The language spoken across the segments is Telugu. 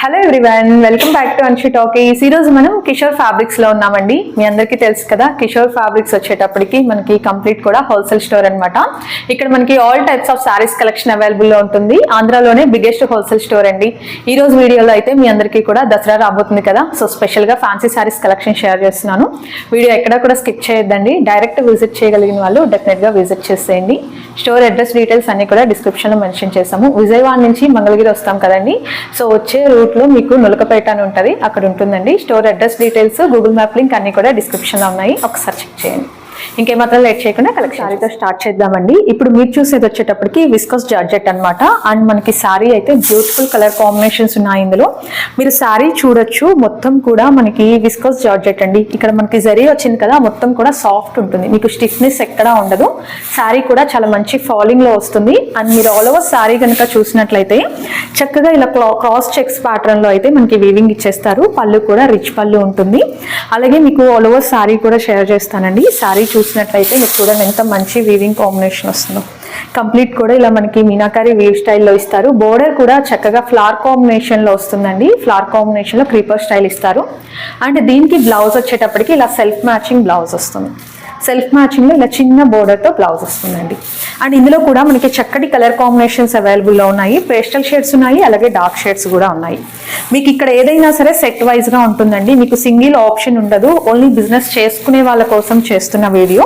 Hello everyone welcome back to Anshi talkies ఈ రోజు మనం కిషోర్ ఫ్యాబ్రిక్స్లో ఉన్నామండి. మీ అందరికీ తెలుసు కదా కిషోర్ ఫ్యాబ్రిక్స్ వచ్చేటప్పటికి మనకి కంప్లీట్ కూడా హోల్సేల్ స్టోర్ అనమాట ఇక్కడ మనకి all types of saris collection అవైలబుల్లో ఉంటుంది. ఆంధ్రాలోనే బిగ్గెస్ట్ హోల్సేల్ స్టోర్ అండి. ఈ రోజు వీడియోలో అయితే మీ అందరికీ కూడా దసరా రాబోతుంది కదా. సో స్పెషల్గా ఫ్యాన్సీ సారీస్ కలెక్షన్ షేర్ చేస్తున్నాను. వీడియో ఎక్కడ కూడా స్కిప్ చేయొద్దండి. డైరెక్ట్ విజిట్ చేయగలిగిన వాళ్ళు డెఫినెట్గా విజిట్ చేసేయండి. స్టోర్ అడ్రస్ డీటెయిల్స్ అన్ని కూడా డిస్క్రిప్షన్లో మెన్షన్ చేసాము విజయవాడ నుంచి మంగళగిరి వస్తాం కదండి. సో వచ్చే రూట్లో మీకు నులకపేట అని ఉంటుంది. అక్కడ ఉంటుందండి. Store address details Google map link అన్ని కూడా డిస్క్రిప్షన్లో ఉన్నాయి. ఒకసారి చెక్ చేయండి. ఇంకేమాత్రం లేట్ చేయకుండా కలెక్షన్ సారీతో స్టార్ట్ చేద్దామండి. ఇప్పుడు మీరు చూసేది వచ్చేటప్పటికి విస్కస్ జార్జెట్ అన్నమాట. అండ్ మనకి సారీ అయితే బ్యూటిఫుల్ కలర్ కాంబినేషన్స్ ఉన్నాయి ఇందులో. మీరు సారీ చూడొచ్చు. మొత్తం కూడా మనకి విస్కస్ జార్జెట్ అండి. ఇక్కడ మనకి జరీ వచ్చింది కదా మొత్తం కూడా సాఫ్ట్ ఉంటుంది. మీకు స్టిఫ్నెస్ ఎక్కడా ఉండదు. సారీ కూడా చాలా మంచి ఫాలింగ్లో వస్తుంది. అండ్ మీరు ఆల్ ఓవర్ సారీ కనుక చూసినట్లయితే చక్కగా ఇలా క్రాస్ చెక్స్ ప్యాటర్న్లో అయితే మనకి వీవింగ్ ఇచ్చేస్తారు. పళ్ళు కూడా రిచ్ పళ్ళు ఉంటుంది. అలాగే మీకు ఆల్ ఓవర్ సారీ కూడా షేర్ చేస్తానండి. సారీ చూసినట్లయితే మీరు చూడండి ఎంత మంచి వీవింగ్ కాంబినేషన్ వస్తుందో. కంప్లీట్ కూడా ఇలా మనకి మీనాకారి వీవ్ స్టైల్లో ఇస్తారు. బోర్డర్ కూడా చక్కగా ఫ్లవర్ కాంబినేషన్లో వస్తుందండి. ఫ్లవర్ కాంబినేషన్లో క్రీపర్ స్టైల్ ఇస్తారు. అండ్ దీనికి బ్లౌజ్ వచ్చేటప్పటికి ఇలా సెల్ఫ్ మ్యాచింగ్ బ్లౌజ్ వస్తుంది. సెల్ఫ్ మ్యాచింగ్లో ఇలా చిన్న బోర్డర్తో బ్లౌజ్ వస్తుందండి. అండ్ ఇందులో కూడా మనకి చక్కటి కలర్ కాంబినేషన్స్ అవైలబుల్లో ఉన్నాయి. పేస్టల్ షేడ్స్ ఉన్నాయి అలాగే డార్క్ షేడ్స్ కూడా ఉన్నాయి. మీకు ఇక్కడ ఏదైనా సరే సెట్ వైజ్గా ఉంటుందండి. మీకు సింగిల్ ఆప్షన్ ఉండదు. ఓన్లీ బిజినెస్ చేసుకునే వాళ్ళ కోసం చేస్తున్న వీడియో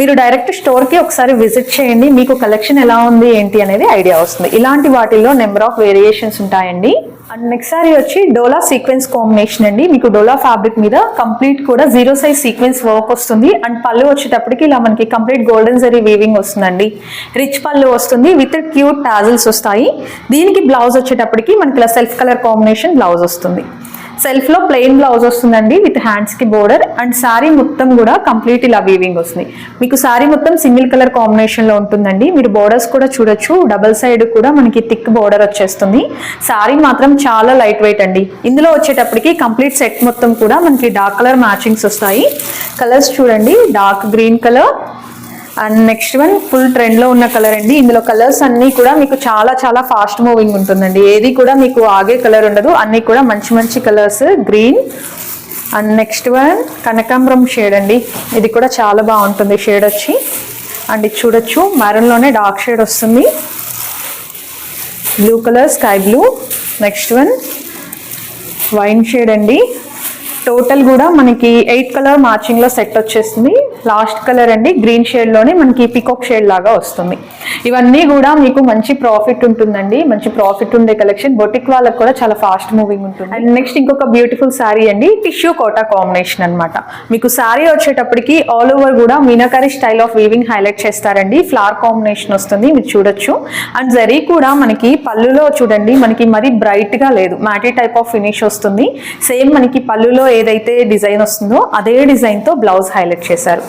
మీరు డైరెక్ట్ స్టోర్కి ఒకసారి విజిట్ చేయండి. మీకు కలెక్షన్ ఎలా ఉంది ఏంటి అనేది ఐడియా వస్తుంది. ఇలాంటి వాటిల్లో నెంబర్ ఆఫ్ వేరియేషన్స్ ఉంటాయండి. అండ్ నెక్స్ట్ సారీ వచ్చి డోలా సీక్వెన్స్ కాంబినేషన్ అండి. మీకు డోలా ఫ్యాబ్రిక్ మీద కంప్లీట్ కూడా జీరో సైజ్ సీక్వెన్స్ వర్క్ వస్తుంది. అండ్ పళ్ళు వచ్చేటప్పటికి ఇలా మనకి కంప్లీట్ గోల్డెన్ జరీ వీవింగ్ వస్తుందండి. రిచ్ పళ్ళు వస్తుంది. విత్ క్యూట్ టాజిల్స్ వస్తాయి. దీనికి బ్లౌజ్ వచ్చేటప్పటికి మనకి ఇలా సెల్ఫ్ కలర్ కాంబినేషన్ బ్లౌజ్ వస్తుంది. సెల్ఫ్లో ప్లెయిన్ బ్లౌజ్ వస్తుందండి విత్ హ్యాండ్స్కి బోర్డర్ అండ్ శారీ మొత్తం కూడా కంప్లీట్ ఇలా వీవింగ్ వస్తుంది. మీకు శారీ మొత్తం సింగిల్ కలర్ కాంబినేషన్లో ఉంటుందండి. మీరు బోర్డర్స్ కూడా చూడొచ్చు. డబల్ సైడ్ కూడా మనకి థిక్ బోర్డర్ వచ్చేస్తుంది. శారీ మాత్రం చాలా లైట్ వెయిట్ అండి. ఇందులో వచ్చేటప్పటికి కంప్లీట్ సెట్ మొత్తం కూడా మనకి డార్క్ కలర్ మ్యాచింగ్స్ వస్తాయి. కలర్స్ చూడండి. Dark green colour and next one full ట్రెండ్లో ఉన్న కలర్ అండి. ఇందులో కలర్స్ అన్ని కూడా మీకు చాలా చాలా ఫాస్ట్ మూవింగ్ ఉంటుందండి. ఏది కూడా మీకు ఆగే కలర్ ఉండదు. అన్ని కూడా మంచి మంచి colours green and next one కనకాంబరం షేడ్ అండి. ఇది కూడా చాలా బాగుంటుంది షేడ్ వచ్చి. అండ్ ఇది చూడొచ్చు. మెరూన్లోనే డార్క్ షేడ్ వస్తుంది. Blue colour sky blue next one wine shade అండి. టోటల్ కూడా మనకి ఎయిట్ కలర్ మ్యాచింగ్లో సెట్ వచ్చేస్తుంది. లాస్ట్ కలర్ అండి గ్రీన్ షేడ్లోనే మనకి పికాక్ షేడ్ లాగా వస్తుంది. ఇవన్నీ కూడా మీకు మంచి ప్రాఫిట్ ఉంటుందండి. మంచి ప్రాఫిట్ ఉండే కలెక్షన్ బొటిక్ వాళ్ళకి కూడా చాలా ఫాస్ట్ మూవింగ్ ఉంటుంది. అండ్ నెక్స్ట్ ఇంకొక బ్యూటిఫుల్ శారీ అండి టిష్యూ కోటా కాంబినేషన్ అన్నమాట. మీకు శారీ వచ్చేటప్పటికి ఆల్ ఓవర్ కూడా meenakari style of weaving highlight చేస్తారండి. ఫ్లవర్ కాంబినేషన్ వస్తుంది మీరు చూడొచ్చు. అండ్ జరీ కూడా మనకి పళ్ళులో చూడండి మనకి మరి బ్రైట్గా లేదు. మ్యాటీ టైప్ ఆఫ్ ఫినిష్ వస్తుంది. సేమ్ మనకి పళ్ళులో ఏదైతే డిజైన్ వస్తుందో అదే డిజైన్తో బ్లౌజ్ హైలైట్ చేశారు.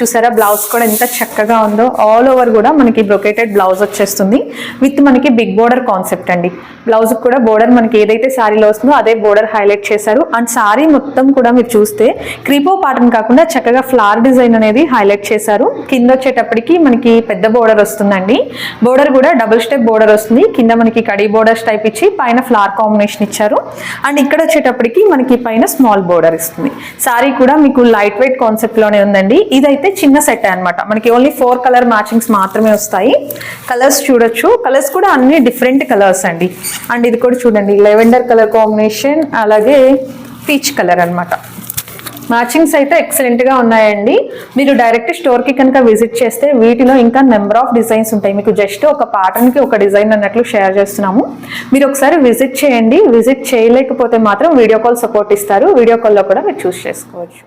చూసారా? బ్లౌజ్ కూడా ఎంత చక్కగా ఉందో. ఆల్ ఓవర్ కూడా మనకి బ్రొకేటెడ్ బ్లౌజ్ వచ్చేస్తుంది. విత్ మనకి బిగ్ బోర్డర్ కాన్సెప్ట్ అండి. బ్లౌజ్ కూడా బోర్డర్ మనకి ఏదైతే శారీలో వస్తుందో అదే బోర్డర్ హైలైట్ చేశారు. అండ్ శారీ మొత్తం కూడా మీరు చూస్తే క్రీపో ప్యాటర్న్ కాకుండా చక్కగా ఫ్లవర్ డిజైన్ అనేది హైలైట్ చేశారు. కింద వచ్చేటప్పటికి మనకి పెద్ద బోర్డర్ వస్తుందండి. బోర్డర్ కూడా డబుల్ స్టెప్ బోర్డర్ వస్తుంది. కింద మనకి కడీ బోర్డర్స్ టైప్ ఇచ్చి పైన ఫ్లవర్ కాంబినేషన్ ఇచ్చారు. అండ్ ఇక్కడ వచ్చేటప్పటికి మనకి పైన స్మాల్ బోర్డర్ ఇస్తుంది. సారీ కూడా మీకు లైట్ వెయిట్ కాన్సెప్ట్లోనే ఉందండి. ఇదైతే చిన్న సెట్ అనమాట మనకి ఓన్లీ ఫోర్ కలర్ మ్యాచింగ్స్ మాత్రమే వస్తాయి. కలర్స్ చూడొచ్చు. కలర్స్ కూడా అన్ని డిఫరెంట్ కలర్స్ అండి. అండ్ ఇది కూడా చూడండి. లెవెండర్ కలర్ కాంబినేషన్ అలాగే పీచ్ కలర్ అన్నమాట. మ్యాచింగ్స్ అయితే ఎక్సలెంట్గా ఉన్నాయండి. మీరు డైరెక్ట్ స్టోర్కి కనుక విజిట్ చేస్తే వీటిలో ఇంకా నెంబర్ ఆఫ్ డిజైన్స్ ఉంటాయి. మీకు జస్ట్ ఒక ప్యాటర్న్కి ఒక డిజైన్ అన్నట్లు షేర్ చేస్తున్నాము. మీరు ఒకసారి విజిట్ చేయండి. విజిట్ చేయలేకపోతే మాత్రం వీడియో కాల్ సపోర్ట్ ఇస్తారు. వీడియో కాల్లో కూడా మీరు చూస్ చేసుకోవచ్చు.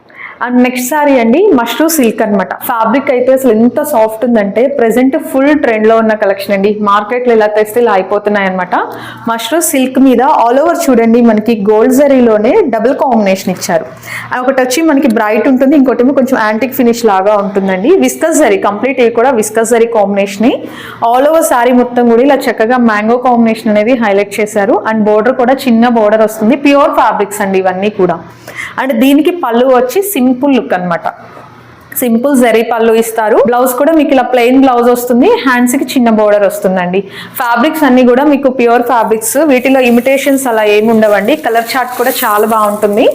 అండ్ నెక్స్ట్ సారీ అండి మష్రూ సిల్క్ అన్నమాట. ఫ్యాబ్రిక్ అయితే అసలు ఎంత సాఫ్ట్ ఉందంటే ప్రెసెంట్ ఫుల్ ట్రెండ్లో ఉన్న కలెక్షన్ అండి. మార్కెట్లో ఇలా తెస్తే ఇలా అయిపోతున్నాయి అనమాట మష్రూ సిల్క్ మీద ఆల్ ఓవర్ చూడండి మనకి గోల్డ్ జరీలోనే డబుల్ కాంబినేషన్ ఇచ్చారు. ఒకటి వచ్చి మనకి బ్రైట్ ఉంటుంది ఇంకోటి కొంచెం యాంటిక్ ఫినిష్ లాగా ఉంటుందండి. విస్కస్ జరీ కంప్లీట్ ఇవి కూడా viscose zari combination. All over sari మొత్తం కూడా ఇలా చక్కగా మ్యాంగో కాంబినేషన్ అనేది హైలైట్ చేశారు. అండ్ బోర్డర్ కూడా చిన్న బోర్డర్ వస్తుంది ప్యూర్ ఫ్యాబ్రిక్స్ అండి ఇవన్నీ కూడా. అండ్ దీనికి పళ్ళు వచ్చి సింపుల్ లుక్ అన్నమాట. సింపుల్ జరీ పళ్ళు ఇస్తారు. బ్లౌజ్ కూడా మీకు ఇలా ప్లెయిన్ బ్లౌజ్ వస్తుంది. హ్యాండ్స్కి చిన్న బోర్డర్ వస్తుందండి. ఫ్యాబ్రిక్స్ అన్ని కూడా మీకు ప్యూర్ ఫ్యాబ్రిక్స్ వీటిలో ఇమిటేషన్స్ అలా ఏమి ఉండవండి. కలర్ చార్ట్ కూడా చాలా బాగుంటుంది.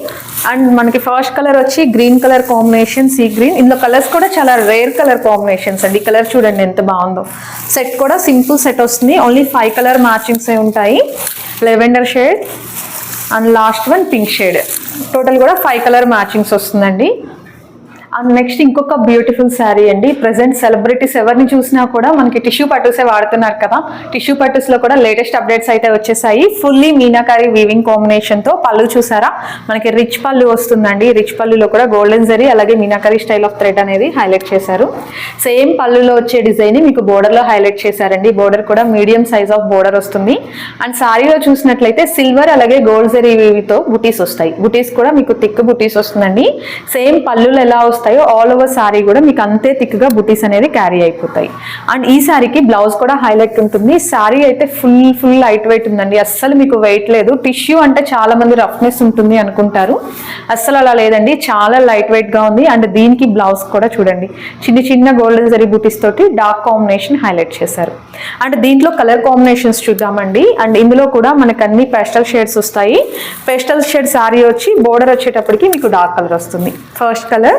అండ్ మనకి ఫస్ట్ కలర్ వచ్చి green colour combination sea green ఇందులో కలర్స్ కూడా చాలా రేర్ కలర్ కాంబినేషన్స్ అండి. కలర్ చూడండి ఎంత బాగుందో. సెట్ కూడా సింపుల్ సెట్ వస్తుంది. ఓన్లీ ఫైవ్ కలర్ మ్యాచింగ్స్ ఉంటాయి. Lavender shade and last one pink shade. Total కూడా ఫైవ్ కలర్ మ్యాచింగ్స్ వస్తుందండి. అండ్ నెక్స్ట్ ఇంకొక బ్యూటిఫుల్ శారీ అండి. ప్రజెంట్ సెలబ్రిటీస్ ఎవరిని చూసినా కూడా మనకి టిష్యూ పట్టుసే వాడుతున్నారు కదా. టిష్యూ పట్టుస్లో కూడా లేటెస్ట్ అప్డేట్స్ అయితే వచ్చేసాయి. ఫుల్లీ మీనాకారి వీవింగ్ కాంబినేషన్తో పళ్ళు చూసారా? మనకి రిచ్ పళ్ళు వస్తుందండి. రిచ్ పళ్ళులో కూడా గోల్డెన్ జరీ అలాగే మీనాకారి స్టైల్ ఆఫ్ థ్రెడ్ అనేది హైలైట్ చేశారు. సేమ్ పళ్ళులో వచ్చే డిజైన్ మీకు బోర్డర్లో హైలైట్ చేశారండి. బోర్డర్ కూడా మీడియం సైజ్ ఆఫ్ బోర్డర్ వస్తుంది. అండ్ శారీలో చూసినట్లయితే సిల్వర్ అలాగే గోల్డ్ జరీతో బుటీస్ వస్తాయి. బుటీస్ కూడా మీకు థిక్ బుటీస్ వస్తుందండి. సేమ్ పళ్ళులు ఎలా వస్తాయి? ఆల్ ఓవర్ సారీ కూడా మీకు అంతే థిక్గా బుటీస్ అనేది క్యారీ అయిపోతాయి. అండ్ ఈ శారీకి బ్లౌజ్ కూడా హైలైట్ ఉంటుంది. సారీ అయితే ఫుల్ ఫుల్ లైట్ వెయిట్ ఉందండి. అస్సలు మీకు వెయిట్ లేదు. టిష్యూ అంటే చాలా మంది రఫ్నెస్ ఉంటుంది అనుకుంటారు. అస్సలు అలా లేదండి. చాలా లైట్ వెయిట్గా ఉంది. అండ్ దీనికి బ్లౌజ్ కూడా చూడండి. చిన్న చిన్న గోల్డెన్ జరీ బుటీస్ తోటి డార్క్ కాంబినేషన్ హైలైట్ చేశారు. అండ్ దీంట్లో కలర్ కాంబినేషన్స్ చూద్దామండి. అండ్ ఇందులో కూడా మనకు అన్ని పెస్టల్ షేడ్స్ వస్తాయి. పెస్టల్ షేడ్ సారీ వచ్చి బోర్డర్ వచ్చేటప్పటికి మీకు డార్క్ కలర్ వస్తుంది. ఫస్ట్ కలర్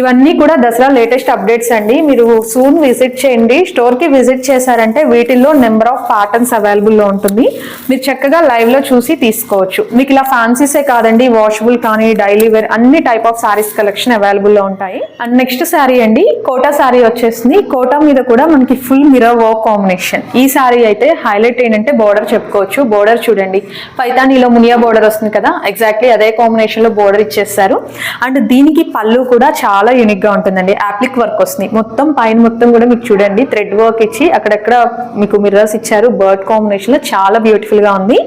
ఇవన్నీ కూడా దసరా లేటెస్ట్ అప్డేట్స్ అండి. మీరు సూన్ విజిట్ చేయండి. స్టోర్కి విజిట్ చేశారంటే వీటిల్లో నెంబర్ ఆఫ్ ప్యాటర్న్స్ అవైలబుల్లో ఉంటుంది. మీరు చక్కగా లైవ్లో చూసి తీసుకోవచ్చు. మీకు ఇలా ఫ్యాన్సీసే కాదండి. వాషబుల్ కానీ డైలీ వేర్ అన్ని టైప్ ఆఫ్ శారీస్ కలెక్షన్ అవైలబుల్లో ఉంటాయి. అండ్ నెక్స్ట్ శారీ అండి. కోటా శారీ వచ్చేసింది. కోటా మీద కూడా మనకి ఫుల్ మిరర్ వర్క్ కాంబినేషన్ ఈ శారీ అయితే హైలైట్ ఏంటంటే బోర్డర్ చెప్పుకోవచ్చు. బోర్డర్ చూడండి. పైతానీలో మునియా బోర్డర్ వస్తుంది కదా. ఎగ్జాక్ట్లీ అదే కాంబినేషన్లో బోర్డర్ ఇచ్చేస్తారు. అండ్ దీనికి పళ్ళు కూడా చాలా యూనిక్గా ఉంటుందండి. యాప్లిక్ వర్క్ వస్తుంది. మొత్తం పైన మొత్తం కూడా మీకు చూడండి థ్రెడ్ వర్క్ ఇచ్చి అక్కడక్కడ మీకు మిర్రర్స్ ఇచ్చారు. బర్డ్ కాంబినేషన్లో చాలా బ్యూటిఫుల్గా ఉంది.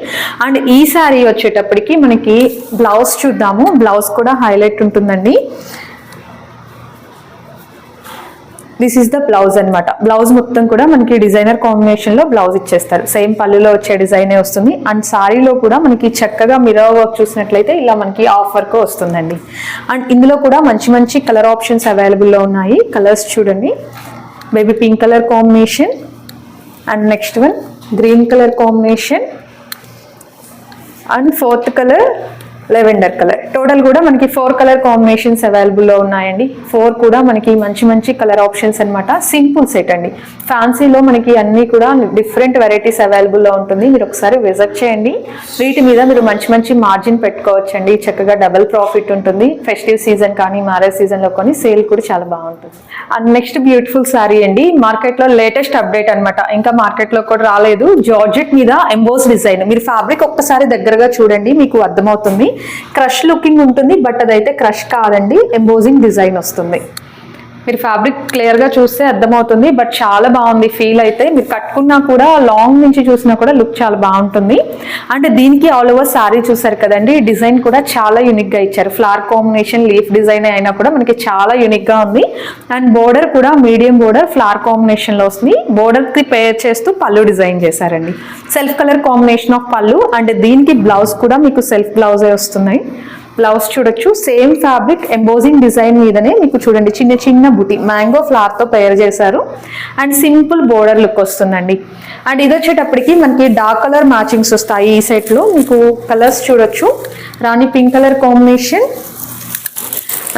అండ్ ఈ శారీ వచ్చేటప్పటికి మనకి బ్లౌజ్ చూద్దాము. బ్లౌజ్ కూడా హైలైట్ ఉంటుందండి. దిస్ ఈస్ ద బ్లౌజ్ అన్నమాట. బ్లౌజ్ మొత్తం కూడా మనకి డిజైనర్ కాంబినేషన్లో బ్లౌజ్ ఇచ్చేస్తారు. సేమ్ పళ్ళులో వచ్చే డిజైనే వస్తుంది. అండ్ సారీలో కూడా మనకి చక్కగా మిరర్ వర్క్ చూసినట్లయితే ఇలా మనకి ఆఫ్ వర్క్ వస్తుందండి. అండ్ ఇందులో కూడా మంచి మంచి కలర్ ఆప్షన్స్ అవైలబుల్లో ఉన్నాయి. కలర్స్ చూడండి. Baby pink colour combination and next one green colour combination and fourth colour lavender colour total కూడా మనకి ఫోర్ కలర్ కాంబినేషన్స్ అవైలబుల్లో ఉన్నాయండి. ఫోర్ కూడా మనకి మంచి మంచి కలర్ ఆప్షన్స్ అన్నమాట. సింపుల్ సెట్ అండి. ఫ్యాన్సీలో మనకి అన్ని కూడా డిఫరెంట్ వెరైటీస్ అవైలబుల్లో ఉంటుంది. మీరు ఒకసారి విజిట్ చేయండి. వీటి మీద మీరు మంచి మంచి మార్జిన్ పెట్టుకోవచ్చండి. చక్కగా డబల్ ప్రాఫిట్ ఉంటుంది. ఫెస్టివ్ సీజన్ కానీ మ్యారేజ్ సీజన్లో కానీ సేల్ కూడా చాలా బాగుంటుంది. అండ్ నెక్స్ట్ బ్యూటిఫుల్ శారీ అండి. మార్కెట్లో లేటెస్ట్ అప్డేట్ అనమాట ఇంకా మార్కెట్లో కూడా రాలేదు. జార్జెట్ మీద ఎంబోస్ డిజైన్. మీరు ఫ్యాబ్రిక్ ఒక్కసారి దగ్గరగా చూడండి. మీకు అర్థమవుతుంది. క్రష్ లుకింగ్ ఉంటుంది బట్ అదైతే క్రష్ కాదండి ఎంబోజింగ్ డిజైన్ వస్తుంది. మీరు ఫ్యాబ్రిక్ క్లియర్గా చూస్తే అర్థమవుతుంది బట్ చాలా బాగుంది ఫీల్ అయితే. మీరు కట్టుకున్నా కూడా లాంగ్ నుంచి చూసినా కూడా లుక్ చాలా బాగుంటుంది. అంటే దీనికి ఆల్ ఓవర్ శారీ చూసారు కదండి డిజైన్ కూడా చాలా యూనిక్గా ఇచ్చారు. ఫ్లవర్ కాంబినేషన్ లీఫ్ డిజైన్ అయినా కూడా మనకి చాలా యూనిక్గా ఉంది. అండ్ బోర్డర్ కూడా మీడియం బోర్డర్ ఫ్లవర్ కాంబినేషన్లో వస్తుంది. బోర్డర్కి పేర్ చేస్తూ పళ్ళు డిజైన్ చేశారండి. సెల్ఫ్ కలర్ కాంబినేషన్ ఆఫ్ పళ్ళు అండ్ దీనికి బ్లౌజ్ కూడా మీకు సెల్ఫ్ బ్లౌజే వస్తున్నాయి. బ్లౌజ్ చూడొచ్చు. సేమ్ ఫ్యాబ్రిక్ ఎంబోజింగ్ డిజైన్ మీదనే మీకు చూడండి చిన్న చిన్న బుటి మ్యాంగో ఫ్లార్తో తయారు పేర్ చేశారు. అండ్ సింపుల్ బోర్డర్ లుక్ వస్తుందండి. అండ్ ఇది వచ్చేటప్పటికి మనకి డార్క్ కలర్ మ్యాచింగ్స్ వస్తాయి ఈ సెట్లో మీకు కలర్స్ చూడొచ్చు. Rani pink colour combination.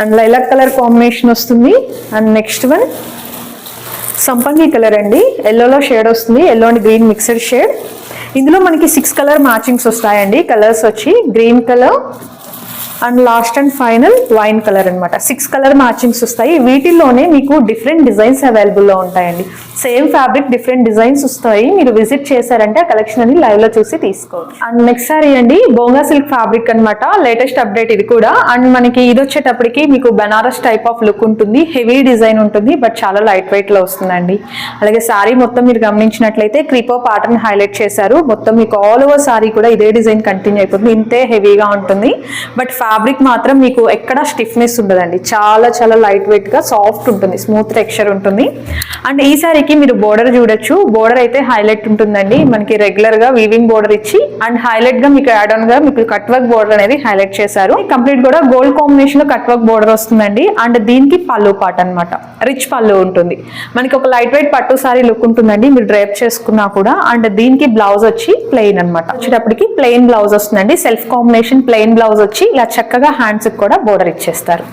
And lilac colour combination వస్తుంది. అండ్ నెక్స్ట్ వన్ సంపంగి కలర్ అండి. ఎల్లోలో షేడ్ వస్తుంది. Yellow and green mixed shade ఇందులో మనకి సిక్స్ కలర్ మ్యాచింగ్స్ వస్తాయండి. కలర్స్ వచ్చి green colour and last and final wine colour అనమాట సిక్స్ కలర్ మ్యాచింగ్స్ వస్తాయి. వీటిల్లోనే మీకు డిఫరెంట్ డిజైన్స్ అవైలబుల్లో ఉంటాయండి. సేమ్ ఫ్యాబ్రిక్ డిఫరెంట్ డిజైన్స్ వస్తాయి. మీరు విజిట్ చేశారంటే ఆ కలెక్షన్ అని లైవ్లో చూసి తీసుకోవచ్చు అండ్ నెక్స్ట్ సారీ అండి బోంగా సిల్క్ ఫ్యాబ్రిక్ అన్నమాట. లేటెస్ట్ అప్డేట్ ఇది కూడా. అండ్ మనకి ఇది వచ్చేటప్పటికి మీకు బెనారస్ టైప్ ఆఫ్ లుక్ ఉంటుంది. హెవీ డిజైన్ ఉంటుంది బట్ చాలా లైట్ వెయిట్లో వస్తుందండి. అలాగే సారీ మొత్తం మీరు గమనించినట్లయితే క్రీపో ప్యాటర్న్ హైలైట్ చేశారు. మొత్తం మీకు ఆల్ ఓవర్ సారీ కూడా ఇదే డిజైన్ కంటిన్యూ అయిపోతుంది. ఇంతే హెవీగా ఉంటుంది. బట్ ఫ్యాబ్రిక్ మాత్రం మీకు ఎక్కడ స్టిఫ్నెస్ ఉండదండి. చాలా చాలా లైట్ వెయిట్గా సాఫ్ట్ ఉంటుంది. స్మూత్ టెక్స్చర్ ఉంటుంది. అండ్ ఈ సారీకి మీరు బోర్డర్ చూడొచ్చు. బోర్డర్ అయితే హైలైట్ ఉంటుందండి. మనకి రెగ్యులర్గా వీవింగ్ బోర్డర్ ఇచ్చి అండ్ హైలైట్గా మీకు యాడ్ ఆన్గా మీకు కట్ వర్క్ బోర్డర్ అనేది హైలైట్ చేశారు. కంప్లీట్ కూడా గోల్డ్ కాంబినేషన్లో కట్ వర్క్ బోర్డర్ వస్తుందండి. అండ్ దీనికి పళ్ళు పాట అనమాట రిచ్ పళ్ళు ఉంటుంది. మనకి ఒక లైట్ వెయిట్ పట్టు సారీ లుక్ ఉంటుందండి. మీరు డ్రైప్ చేసుకున్నా కూడా. అండ్ దీనికి బ్లౌజ్ వచ్చి ప్లెయిన్ అనమాట వచ్చేటప్పటికి ప్లెయిన్ బ్లౌజ్ వస్తుందండి. సెల్ఫ్ కాంబినేషన్ ప్లెయిన్ బ్లౌజ్ వచ్చి ఇలా చక్కగా హ్యాండ్స్ కూడా బోర్డర్ ఇచ్చేస్తారు.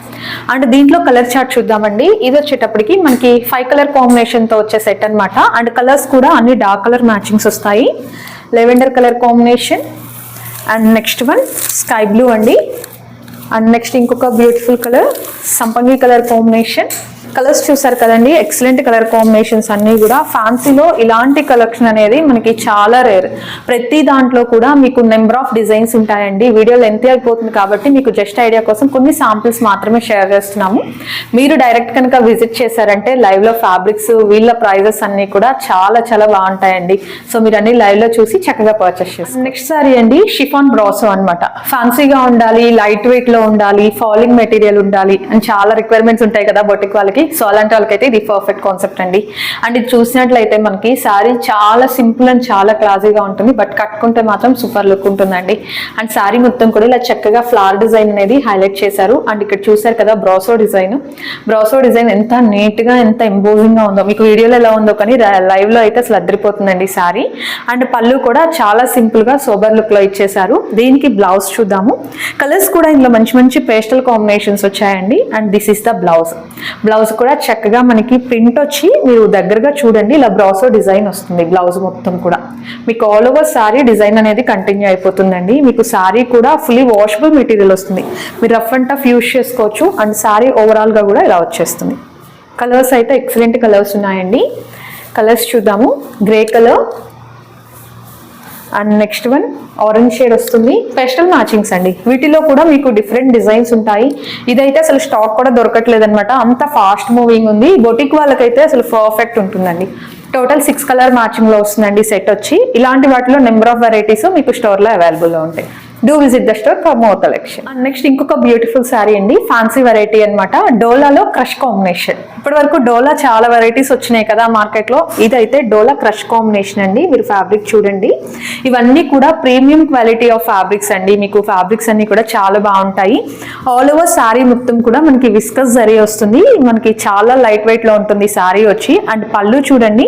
అండ్ దీంట్లో కలర్ చార్ట్ చూద్దామండి. ఇది వచ్చేటప్పటికి మనకి ఫైవ్ కలర్ కాంబినేషన్తో వచ్చే సెట్ అనమాట అండ్ కలర్స్ కూడా అన్ని డార్క్ కలర్ మ్యాచింగ్స్ వస్తాయి. Lavender colour combination and next one sky blue అండి. అండ్ నెక్స్ట్ ఇంకొక బ్యూటిఫుల్ కలర్ సంపంగి కలర్ కాంబినేషన్ కలర్స్ చూసారు కదండి? ఎక్సలెంట్ కలర్ కాంబినేషన్స్ అన్ని కూడా. ఫ్యాన్సీలో ఇలాంటి కలెక్షన్ అనేది మనకి చాలా రేర్ ప్రతి దాంట్లో కూడా మీకు నెంబర్ ఆఫ్ డిజైన్స్ ఉంటాయండి. వీడియో లెంత్ అయిపోతుంది కాబట్టి మీకు జస్ట్ ఐడియా కోసం కొన్ని శాంపిల్స్ మాత్రమే షేర్ చేస్తున్నాము. మీరు డైరెక్ట్ కనుక విజిట్ చేశారంటే లైవ్లో ఫ్యాబ్రిక్స్ వీళ్ళ ప్రైజెస్ అన్ని కూడా చాలా చాలా బాగుంటాయండి సో మీరు అన్ని లైవ్లో చూసి చక్కగా పర్చేస్ చేస్తారు నెక్స్ట్ సారీ అండి షిఫాన్ బ్రాసో అన్నమాట. ఫ్యాన్సీగా ఉండాలి లైట్ వెయిట్లో ఉండాలి ఫాలింగ్ మెటీరియల్ ఉండాలి అండ్ చాలా రిక్వైర్మెంట్స్ ఉంటాయి కదా బొటిక్ వాళ్ళకి. సో అలాంటి వాళ్ళకైతే ఇది పర్ఫెక్ట్ కాన్సెప్ట్ అండి. అండ్ ఇది చూసినట్లయితే మనకి శారీ చాలా సింపుల్ అండ్ చాలా క్లాసీగా ఉంటుంది. బట్ కట్టుకుంటే మాత్రం సూపర్ లుక్ ఉంటుందండి. అండ్ శారీ మొత్తం కూడా ఇలా చక్కగా ఫ్లవర్ డిజైన్ అనేది హైలైట్ చేశారు. అండ్ ఇక్కడ చూసారు కదా బ్రాసో డిజైన్ బ్రాసో డిజైన్ ఎంత నీట్గా ఎంత ఎంబోజింగ్గా ఉందో. మీకు వీడియోలో ఎలా ఉందో కానీ లైవ్లో అయితే అసలు అద్దరిపోతుందండి సారీ అండ్ పళ్ళు కూడా చాలా సింపుల్గా సోబర్ లుక్లో ఇచ్చేసారు దీనికి బ్లౌజ్ చూద్దాము. కలర్స్ కూడా ఇందులో మంచి మంచి పేస్టల్ కాంబినేషన్స్ వచ్చాయండి. And this is the blouse blouse కూడా చక్కగా మనకి ప్రింట్ వచ్చి మీరు దగ్గరగా చూడండి. ఇలా బ్రౌసో డిజైన్ వస్తుంది. బ్లౌజ్ మొత్తం కూడా. మీకు ఆల్ ఓవర్ శారీ డిజైన్ అనేది కంటిన్యూ అయిపోతుందండి. మీకు శారీ కూడా ఫుల్లీ వాషబుల్ మెటీరియల్ వస్తుంది. మీరు రఫ్ అండ్ టఫ్ యూస్ చేసుకోవచ్చు. అండ్ సారీ ఓవరాల్గా కూడా ఇలా వచ్చేస్తుంది. కలర్స్ అయితే ఎక్సలెంట్ కలర్స్ ఉన్నాయండి. కలర్స్ చూద్దాము. Grey colour and next one orange shade వస్తుంది. పెస్టల్ మ్యాచింగ్స్ అండి. వీటిలో కూడా మీకు డిఫరెంట్ డిజైన్స్ ఉంటాయి. ఇదైతే అసలు స్టాక్ కూడా దొరకట్లేదు అనమాట అంత ఫాస్ట్ మూవింగ్ ఉంది. బొటిక్ వాళ్ళకైతే అసలు పర్ఫెక్ట్ ఉంటుందండి. టోటల్ సిక్స్ కలర్ మ్యాచింగ్లో వస్తుందండి సెట్ వచ్చి. ఇలాంటి వాటిలో నెంబర్ ఆఫ్ వెరైటీస్ మీకు స్టోర్లో అవైలబుల్లో ఉంటాయి. Do visit the store for more collection and next ఇంకొక బ్యూటిఫుల్ శారీ అండి. ఫ్యాన్సీ వెరైటీ అనమాట డోలాలో క్రష్ కాంబినేషన్ ఇప్పటి వరకు డోలా చాలా వెరైటీస్ వచ్చినాయి కదా మార్కెట్లో. ఇదైతే డోలా క్రష్ కాంబినేషన్ అండి. మీరు ఫ్యాబ్రిక్ చూడండి. ఇవన్నీ కూడా ప్రీమియం క్వాలిటీ ఆఫ్ ఫ్యాబ్రిక్స్ అండి. మీకు ఫ్యాబ్రిక్స్ అన్ని కూడా చాలా బాగుంటాయి. ఆల్ ఓవర్ శారీ మొత్తం కూడా మనకి విస్కస్ జరీ వస్తుంది. మనకి చాలా లైట్ వెయిట్లో ఉంటుంది శారీ వచ్చి. అండ్ పళ్ళు చూడండి.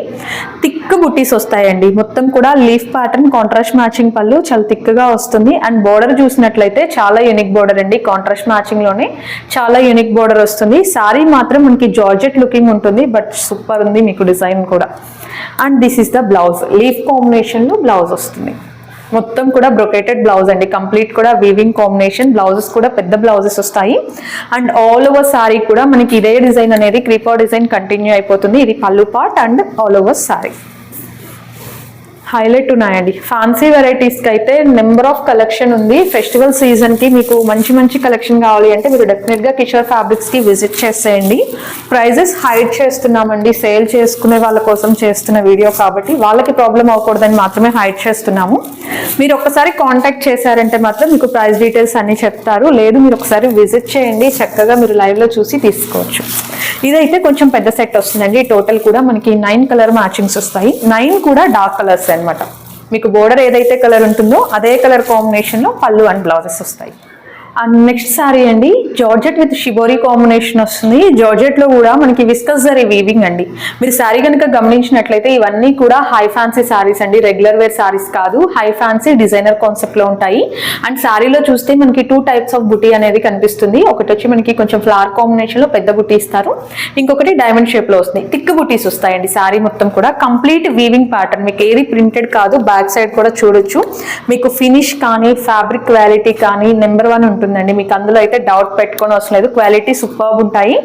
థిక్ బుటీస్ వస్తాయండి. మొత్తం కూడా లీఫ్ ప్యాటర్న్ కాంట్రాస్ట్ మ్యాచింగ్ పళ్ళు చాలా థిక్గా వస్తుంది. అండ్ బోర్డర్ చూసినట్లయితే చాలా యూనిక్ బోర్డర్ అండి. కాంట్రాస్ట్ మ్యాచింగ్లోనే చాలా యూనిక్ బోర్డర్ వస్తుంది. సారీ మాత్రం మనకి జార్జ్ జార్జెట్ లుకింగ్ ఉంటుంది బట్ సూపర్ ఉంది మీకు డిజైన్ కూడా. And this is the blouse leaf కాంబినేషన్లో బ్లౌజ్ వస్తుంది. మొత్తం కూడా బ్రొకేటెడ్ బ్లౌజ్ అండి. కంప్లీట్ కూడా వీవింగ్ కాంబినేషన్ బ్లౌజెస్ కూడా పెద్ద బ్లౌజెస్ వస్తాయి. అండ్ ఆల్ ఓవర్ సారీ కూడా మనకి ఇదే డిజైన్ అనేది క్రీపా డిజైన్ కంటిన్యూ అయిపోతుంది. ఇది pallu part and all over sari highlight ఉన్నాయండి. ఫ్యాన్సీ వెరైటీస్కి అయితే నెంబర్ ఆఫ్ కలెక్షన్ ఉంది. ఫెస్టివల్ సీజన్కి మీకు మంచి మంచి కలెక్షన్ కావాలి అంటే మీరు డెఫినెట్గా కిషోర్ ఫ్యాబ్రిక్స్కి విజిట్ చేసేయండి. ప్రైజెస్ హైడ్ చేస్తున్నామండి. సేల్ చేసుకునే వాళ్ళ కోసం చేస్తున్న వీడియో కాబట్టి వాళ్ళకి ప్రాబ్లం అవ్వకూడదని మాత్రమే హైడ్ చేస్తున్నాము. మీరు ఒక్కసారి కాంటాక్ట్ చేశారంటే మాత్రం మీకు ప్రైస్ డీటెయిల్స్ అన్ని చెప్తారు. లేదు మీరు ఒకసారి విజిట్ చేయండి. చక్కగా మీరు లైవ్లో చూసి తీసుకోవచ్చు. ఇదైతే కొంచెం పెద్ద సెట్ వస్తుందండి. టోటల్ కూడా మనకి నైన్ కలర్ మ్యాచింగ్స్ వస్తాయి. నైన్ కూడా డార్క్ కలర్స్ అన్నమాట. మీకు బోర్డర్ ఏదైతే కలర్ ఉంటుందో అదే కలర్ కాంబినేషన్లో పళ్ళు అండ్ బ్లౌజెస్ వస్తాయి. అండ్ నెక్స్ట్ సారీ అండి జార్జెట్ విత్ షిబోరీ కాంబినేషన్ వస్తుంది. జార్జెట్లో కూడా మనకి విస్కస్ జరీ వీవింగ్ అండి. మీరు శారీ కనుక గమనించినట్లయితే ఇవన్నీ కూడా హై ఫ్యాన్సీ సారీస్ అండి. రెగ్యులర్ వేర్ సారీస్ కాదు హై ఫ్యాన్సీ డిజైనర్ కాన్సెప్ట్లో ఉంటాయి. అండ్ శారీలో చూస్తే మనకి టూ టైప్స్ ఆఫ్ బుటీ అనేది కనిపిస్తుంది. ఒకటి వచ్చి మనకి కొంచెం ఫ్లవర్ కాంబినేషన్లో పెద్ద బుటీ ఇస్తారు. ఇంకొకటి డైమండ్ షేప్లో వస్తుంది. థిక్ బుటీస్ వస్తాయండి శారీ మొత్తం కూడా. కంప్లీట్ వీవింగ్ ప్యాటర్న్ మీకు ఏది ప్రింటెడ్ కాదు బ్యాక్ సైడ్ కూడా చూడొచ్చు. మీకు ఫినిష్ కానీ ఫ్యాబ్రిక్ క్వాలిటీ కానీ నెంబర్ వన్ ఉంటుంది. ఉంటుందండి. మీకు అందులో అయితే డౌట్ పెట్టుకొని అవసరం లేదు. క్వాలిటీ సూపర్ ఉంటాయి.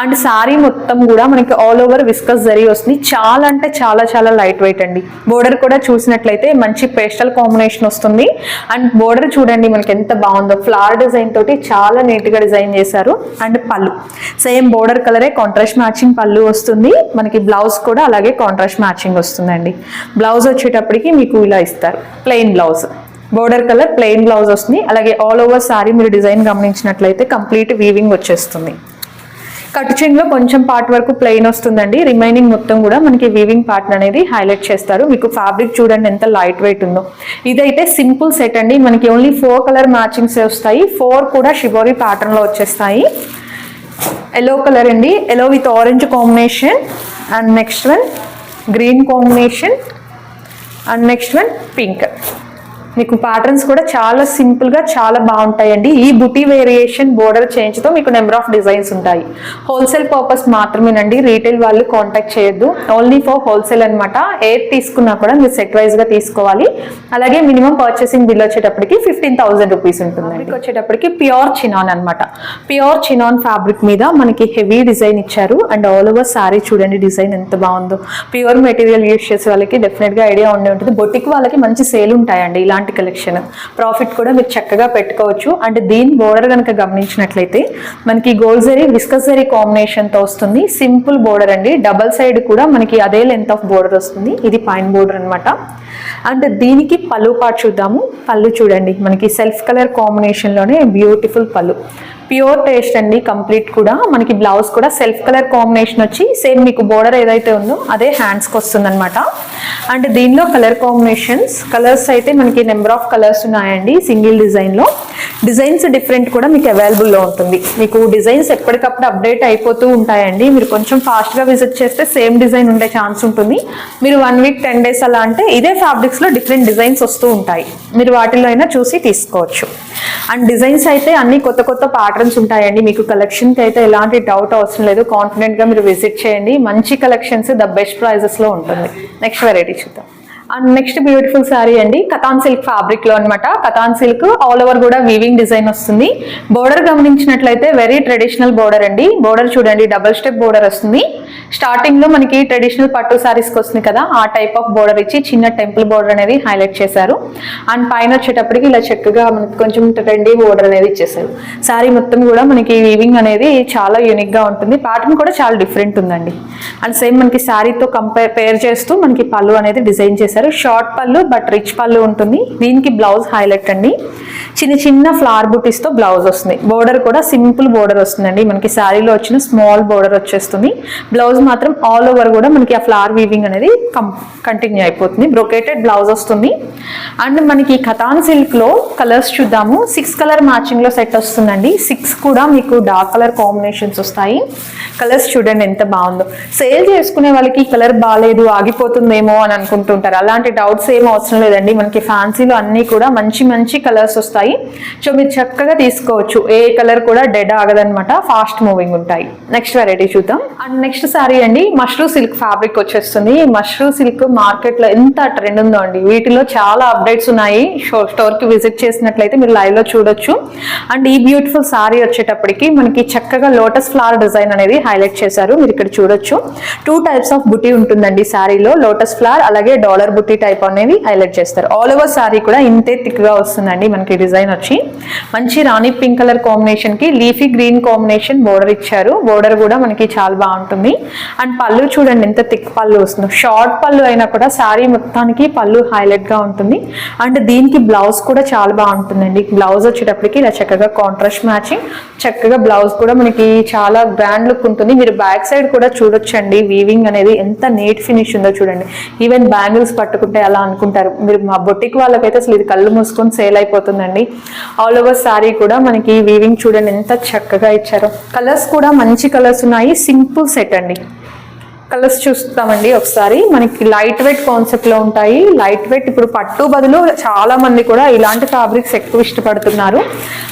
అండ్ శారీ మొత్తం కూడా మనకి ఆల్ ఓవర్ విస్కస్ జరీ వస్తుంది. చాలా అంటే చాలా చాలా లైట్ వెయిట్ అండి. బోర్డర్ కూడా చూసినట్లయితే మంచి పేస్టల్ కాంబినేషన్ వస్తుంది. అండ్ బోర్డర్ చూడండి మనకి ఎంత బాగుందో. ఫ్లవర్ డిజైన్ తోటి చాలా నీట్గా డిజైన్ చేశారు. అండ్ పళ్ళు. సేమ్ బోర్డర్ కలరే కాంట్రాస్ట్ మ్యాచింగ్ పళ్ళు వస్తుంది. మనకి బ్లౌజ్ కూడా అలాగే కాంట్రాస్ట్ మ్యాచింగ్ వస్తుందండి. బ్లౌజ్ వచ్చేటప్పటికి మీకు ఇలా ఇస్తారు. Plain blouse border colour plain blouse వస్తుంది. అలాగే ఆల్ ఓవర్ సారీ మీరు డిజైన్ గమనించినట్లయితే కంప్లీట్ వీవింగ్ వచ్చేస్తుంది. కట్ కొంచెం పార్ట్ వరకు ప్లెయిన్ వస్తుందండి. రిమైనింగ్ మొత్తం కూడా మనకి వీవింగ్ పార్ట్ అనేది హైలైట్ చేస్తారు. మీకు ఫ్యాబ్రిక్ చూడండి ఎంత లైట్ వెయిట్ ఉందో. ఇదైతే సింపుల్ సెట్ అండి. మనకి ఓన్లీ ఫోర్ కలర్ మ్యాచింగ్స్ వస్తాయి. ఫోర్ కూడా షిబోరీ ప్యాటర్న్లో వచ్చేస్తాయి. ఎల్లో కలర్ అండి. Yellow with orange combination and next one green combination and next one pink మీకు ప్యాటర్న్స్ కూడా చాలా సింపుల్గా చాలా బాగుంటాయండి. ఈ బుటీ వేరియేషన్ బోర్డర్ చేంజ్తో మీకు నెంబర్ ఆఫ్ డిజైన్స్ ఉంటాయి. హోల్సేల్ పర్పస్ మాత్రమేనండి. రీటైల్ వాళ్ళు కాంటాక్ట్ చేయొద్దు. ఓన్లీ ఫర్ హోల్సేల్ అనమాట ఏది తీసుకున్నా కూడా మీరు సెట్ వైజ్గా తీసుకోవాలి. అలాగే మినిమం పర్చేసింగ్ బిల్ వచ్చేటప్పటికి ఫిఫ్టీన్ థౌసండ్ రూపీస్ ఉంటుంది వచ్చేటప్పటికి ప్యూర్ చినాన్ అనమాట ప్యూర్ చినాన్ ఫ్యాబ్రిక్ మీద మనకి హెవీ డిజైన్ ఇచ్చారు. అండ్ ఆల్ ఓవర్ సారీ చూడండి డిజైన్ ఎంత బాగుందో. ప్యూర్ మెటీరియల్ యూస్ చేసే వాళ్ళకి డెఫినెట్గా ఐడియా ఉండే ఉంటుంది. బొటిక్ వాళ్ళకి మంచి సేల్ ఉంటాయండి. ఇలాంటి కలెక్షన్ ప్రాఫిట్ కూడా మీరు చక్కగా పెట్టుకోవచ్చు. అండ్ దీని బోర్డర్ కనుక గమనించినట్లయితే మనకి గోల్డ్ జరీ విస్కస్ జరీ కాంబినేషన్తో వస్తుంది. సింపుల్ బోర్డర్ అండి. డబల్ సైడ్ కూడా మనకి అదే లెంత్ ఆఫ్ బోర్డర్ వస్తుంది. ఇది పైన్ బోర్డర్ అన్నమాట. అండ్ దీనికి పళ్ళు పాటు చూద్దాము. పళ్ళు చూడండి. మనకి సెల్ఫ్ కలర్ కాంబినేషన్లోనే బ్యూటిఫుల్ పళ్ళు. ప్యూర్ టేస్ట్ అండి కంప్లీట్ కూడా. మనకి బ్లౌజ్ కూడా సెల్ఫ్ కలర్ కాంబినేషన్ వచ్చి సేమ్ మీకు బోర్డర్ ఏదైతే ఉందో అదే హ్యాండ్స్కి వస్తుందనమాట అండ్ దీనిలో కలర్ కాంబినేషన్స్ కలర్స్ అయితే మనకి నెంబర్ ఆఫ్ కలర్స్ ఉన్నాయండి సింగిల్ డిజైన్లో. డిజైన్స్ డిఫరెంట్ కూడా మీకు అవైలబుల్లో ఉంటుంది. మీకు డిజైన్స్ ఎప్పటికప్పుడు అప్డేట్ అయిపోతూ ఉంటాయండి. మీరు కొంచెం ఫాస్ట్గా విజిట్ చేస్తే సేమ్ డిజైన్ ఉండే ఛాన్స్ ఉంటుంది. మీరు వన్ వీక్ టెన్ డేస్ అలా అంటే ఇదే ఫ్యాబ్రిక్స్లో డిఫరెంట్ డిజైన్స్ వస్తూ ఉంటాయి. మీరు వాటిలో అయినా చూసి తీసుకోవచ్చు. అండ్ డిజైన్స్ అయితే అన్ని కొత్త కొత్త ప్యాటర్న్స్ ఉంటాయండి. మీకు కలెక్షన్కి అయితే ఎలాంటి డౌట్ అవసరం లేదు. కాన్ఫిడెంట్గా మీరు విజిట్ చేయండి. మంచి కలెక్షన్స్ ద బెస్ట్ ప్రైజెస్లో ఉంటుంది. నెక్స్ట్ వెరైటీ చూద్దాం. అండ్ నెక్స్ట్ బ్యూటిఫుల్ శారీ అండి. కథాన్ సిల్క్ ఫ్యాబ్రిక్లో అనమాట కథాన్ సిల్క్ ఆల్ ఓవర్ కూడా వీవింగ్ డిజైన్ వస్తుంది. బోర్డర్ గమనించినట్లయితే వెరీ ట్రెడిషనల్ బోర్డర్ అండి. బోర్డర్ చూడండి. డబుల్ స్టెప్ బోర్డర్ వస్తుంది. స్టార్టింగ్లో మనకి ట్రెడిషనల్ పట్టు సారీస్కి వస్తుంది కదా ఆ టైప్ ఆఫ్ బోర్డర్ ఇచ్చి చిన్న టెంపుల్ బోర్డర్ అనేది హైలైట్ చేశారు. అండ్ పైన వచ్చేటప్పటికి ఇలా చక్కగా మనకి కొంచెం ట్రెండీ బోర్డర్ అనేది ఇచ్చేసారు సారీ మొత్తం కూడా మనకి వీవింగ్ అనేది చాలా యూనిక్గా ఉంటుంది. ప్యాటర్న్ కూడా చాలా డిఫరెంట్ ఉందండి. అండ్ సేమ్ మనకి శారీతో కంపేర్ పేర్ చేస్తూ మనకి పళ్ళు అనేది డిజైన్ చేశారు. షార్ట్ పళ్ళు బట్ రిచ్ పళ్ళు ఉంటుంది. దీనికి బ్లౌజ్ హైలైట్ అండి. చిన్న చిన్న ఫ్లవర్ బుటీస్తో బ్లౌజ్ వస్తుంది. బోర్డర్ కూడా సింపుల్ బోర్డర్ వస్తుందండి. మనకి శారీలో వచ్చిన స్మాల్ బోర్డర్ వచ్చేస్తుంది. బ్లౌజ్ మాత్రం ఆల్ ఓవర్ కూడా మనకి ఆ ఫ్లవర్ వీవింగ్ అనేది కంటిన్యూ అయిపోతుంది. బ్రొకేటెడ్ బ్లౌజ్ వస్తుంది. అండ్ మనకి కథాన్ సిల్క్లో కలర్స్ చూద్దాము. సిక్స్ కలర్ మ్యాచింగ్లో సెట్ వస్తుందండి. సిక్స్ కూడా మీకు డార్క్ కలర్ కాంబినేషన్స్ వస్తాయి. కలర్స్ చూడండి ఎంత బాగుందో. సేల్ చేసుకునే వాళ్ళకి కలర్ బాగాలేదు ఆగిపోతుందేమో అని అనుకుంటుంటారు. అలాంటి డౌట్స్ ఏం అవసరం లేదండి. మనకి ఫ్యాన్సీలో అన్నీ కూడా మంచి మంచి కలర్స్ వస్తాయి. సో మీరు చక్కగా తీసుకోవచ్చు. ఏ కలర్ కూడా డెడ్ ఆగదనమాట ఫాస్ట్ మూవింగ్ ఉంటాయి. నెక్స్ట్ వెరైటీ చూద్దాం. అండ్ నెక్స్ట్ సారీ అండి మష్రూ సిల్క్ ఫ్యాబ్రిక్ వచ్చేస్తుంది. మష్రూ సిల్క్ మార్కెట్లో ఎంత ట్రెండ్ ఉందో అండి. వీటిలో చాలా అప్డేట్స్ ఉన్నాయి. స్టోర్కి విజిట్ చేసినట్లయితే మీరు లైవ్లో చూడొచ్చు. అండ్ ఈ బ్యూటిఫుల్ సారీ వచ్చేటప్పటికి మనకి చక్కగా లోటస్ ఫ్లవర్ డిజైన్ అనేది హైలైట్ చేశారు. మీరు ఇక్కడ చూడొచ్చు. టూ టైప్స్ ఆఫ్ బుటీ ఉంటుందండి శారీలో లోటస్ ఫ్లవర్ అలాగే డాలర్ బుటీ టైప్ అనేది హైలైట్ చేస్తారు. ఆల్ ఓవర్ సారీ కూడా ఇంతే థిక్గా వస్తుందండి మనకి డిజైన్ వచ్చి. మంచి రాణి పింక్ కలర్ కాంబినేషన్కి లీఫీ గ్రీన్ కాంబినేషన్ బోర్డర్ ఇచ్చారు. బోర్డర్ కూడా మనకి చాలా బాగుంటుంది. అండ్ పళ్ళు చూడండి ఎంత థిక్ పళ్ళు వస్తుందో షార్ట్ పళ్ళు అయినా కూడా శారీ మొత్తానికి పళ్ళు హైలైట్గా ఉంటుంది. అండ్ దీనికి బ్లౌజ్ కూడా చాలా బాగుంటుందండి. బ్లౌజ్ వచ్చేటప్పటికి ఇలా చక్కగా కాంట్రాస్ట్ మ్యాచింగ్ చక్కగా బ్లౌజ్ కూడా మనకి చాలా గ్రాండ్ లుక్ ఉంటుంది. మీరు బ్యాక్ సైడ్ కూడా చూడొచ్చండి. వీవింగ్ అనేది ఎంత నీట్ ఫినిష్ ఉందో చూడండి. ఈవెన్ బ్యాంగిల్స్ పట్టుకుంటే అలా అనుకుంటారు? మీరు మా బొట్టికి వాళ్ళకైతే అసలు ఇది కళ్ళు మూసుకొని సేల్ అయిపోతుందండి. ఆల్ ఓవర్ సారీ కూడా మనకి వీవింగ్ చూడండి ఎంత చక్కగా ఇచ్చారో. కలర్స్ కూడా మంచి కలర్స్ ఉన్నాయి. సింపుల్ సెట్ అండి. కలర్స్ చూస్తామండి ఒకసారి. మనకి లైట్ వెయిట్ కాన్సెప్ట్లో ఉంటాయి. లైట్ వెయిట్ ఇప్పుడు పట్టు బదులు చాలా మంది కూడా ఇలాంటి ఫ్యాబ్రిక్స్ ఎక్కువ ఇష్టపడుతున్నారు.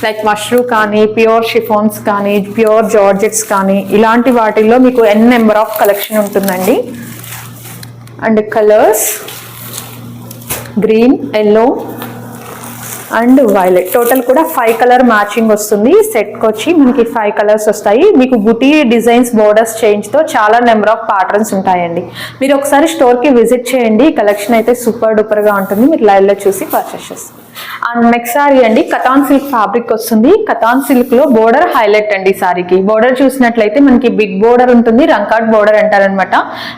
లైక్ మష్రూ కానీ ప్యూర్ షిఫాన్స్ కానీ ప్యూర్ జార్జెట్స్ కానీ ఇలాంటి వాటిల్లో మీకు ఎన్ నెంబర్ ఆఫ్ కలెక్షన్ ఉంటుందండి. And colours green yellow and violet. Total కూడా ఫైవ్ కలర్ మ్యాచింగ్ వస్తుంది. సెట్కి వచ్చి మనకి ఫైవ్ కలర్స్ వస్తాయి. మీకు బుటీ డిజైన్స్ బోర్డర్స్ చేంజ్తో చాలా నెంబర్ ఆఫ్ ప్యాటర్న్స్ ఉంటాయండి. మీరు ఒకసారి స్టోర్కి విజిట్ చేయండి. కలెక్షన్ అయితే సూపర్ డూపర్గా ఉంటుంది. మీరు లైవ్లో చూసి పర్చేస్ చేసుకోండి. అండ్ నెక్స్ట్ సారీ అండి కథాన్ సిల్క్ ఫ్యాబ్రిక్ వస్తుంది. కథాన్ సిల్క్లో బోర్డర్ హైలైట్ అండి సారీకి. బోర్డర్ చూసినట్లయితే మనకి బిగ్ బోర్డర్ ఉంటుంది రంకాట్ బోర్డర్ అంటారనమాట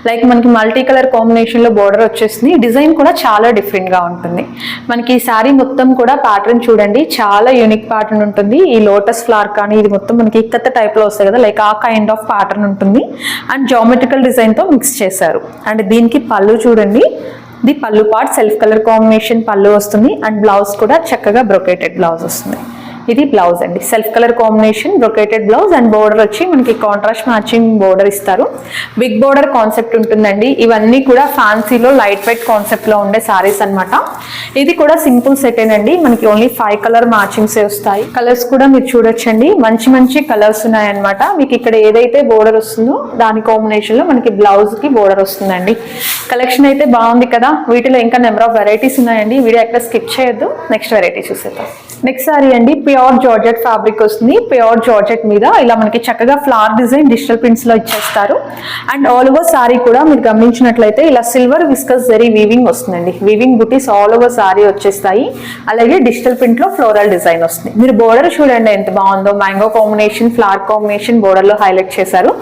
లైక్ మనకి మల్టీ కలర్ కాంబినేషన్లో బోర్డర్ వచ్చేస్తుంది డిజైన్ కూడా చాలా డిఫరెంట్గా ఉంటుంది. మనకి ఈ సారీ మొత్తం కూడా ప్యాటర్న్ చూడండి చాలా యూనిక్ ప్యాటర్న్ ఉంటుంది. ఈ లోటస్ ఫ్లవర్ కానీ ఇది మొత్తం మనకి ఇక్కత్త టైప్లో వస్తాయి కదా like a kind of pattern ఉంటుంది. అండ్ జామెట్రికల్ డిజైన్తో మిక్స్ చేశారు. అండ్ దీనికి పళ్ళు చూడండి ఇది పళ్ళు పార్ట్ సెల్ఫ్ కలర్ కాంబినేషన్ పళ్ళు వస్తుంది అండ్ బ్లౌజ్ కూడా చక్కగా బ్రొకేటెడ్ బ్లౌజ్ వస్తుంది. ఇది బ్లౌజ్ అండి. Self colour combination brocaded blouse and border వచ్చి మనకి కాంట్రాస్ట్ మ్యాచింగ్ బోర్డర్ ఇస్తారు. బిగ్ బోర్డర్ కాన్సెప్ట్ ఉంటుందండి. ఇవన్నీ కూడా ఫ్యాన్సీలో లైట్ వెయిట్ కాన్సెప్ట్లో ఉండే సారీస్ అన్నమాట. ఇది కూడా సింపుల్ సెట్ అండి మనకి ఓన్లీ ఫైవ్ కలర్ మ్యాచింగ్స్ వస్తాయి. కలర్స్ కూడా మీరు చూడొచ్చండి. మంచి మంచి కలర్స్ ఉన్నాయన్నమాట. మీకు ఇక్కడ ఏదైతే బోర్డర్ వస్తుందో దాని కాంబినేషన్లో మనకి బ్లౌజ్కి బోర్డర్ వస్తుందండి. కలెక్షన్ అయితే బాగుంది కదా. వీటిలో ఇంకా నెంబర్ ఆఫ్ వెరైటీస్ ఉన్నాయండి. వీడియో ఎక్కడ స్కిప్ చేయొద్దు. నెక్స్ట్ వెరైటీ చూసేద్దాం. నెక్స్ట్ సారీ అండి ప్యూర్ జార్జెట్ ఫ్యాబ్రిక్ వస్తుంది. ప్యూర్ జార్జెట్ మీద ఇలా మనకి చక్కగా ఫ్లవర్ డిజైన్ డిజిటల్ ప్రింట్స్లో ఇచ్చేస్తారు. అండ్ ఆల్ ఓవర్ సారీ కూడా మీరు గమనించినట్లయితే ఇలా సిల్వర్ విస్కస్ జరీ వీవింగ్ వస్తుందండి. Weaving butis all over sari వచ్చేస్తాయి. అలాగే డిజిటల్ ప్రింట్లో ఫ్లోరల్ డిజైన్ వస్తుంది. మీరు బోర్డర్ చూడండి ఎంత బాగుందో. మ్యాంగో కాంబినేషన్ ఫ్లవర్ కాంబినేషన్ బోర్డర్లో హైలైట్ చేశారు.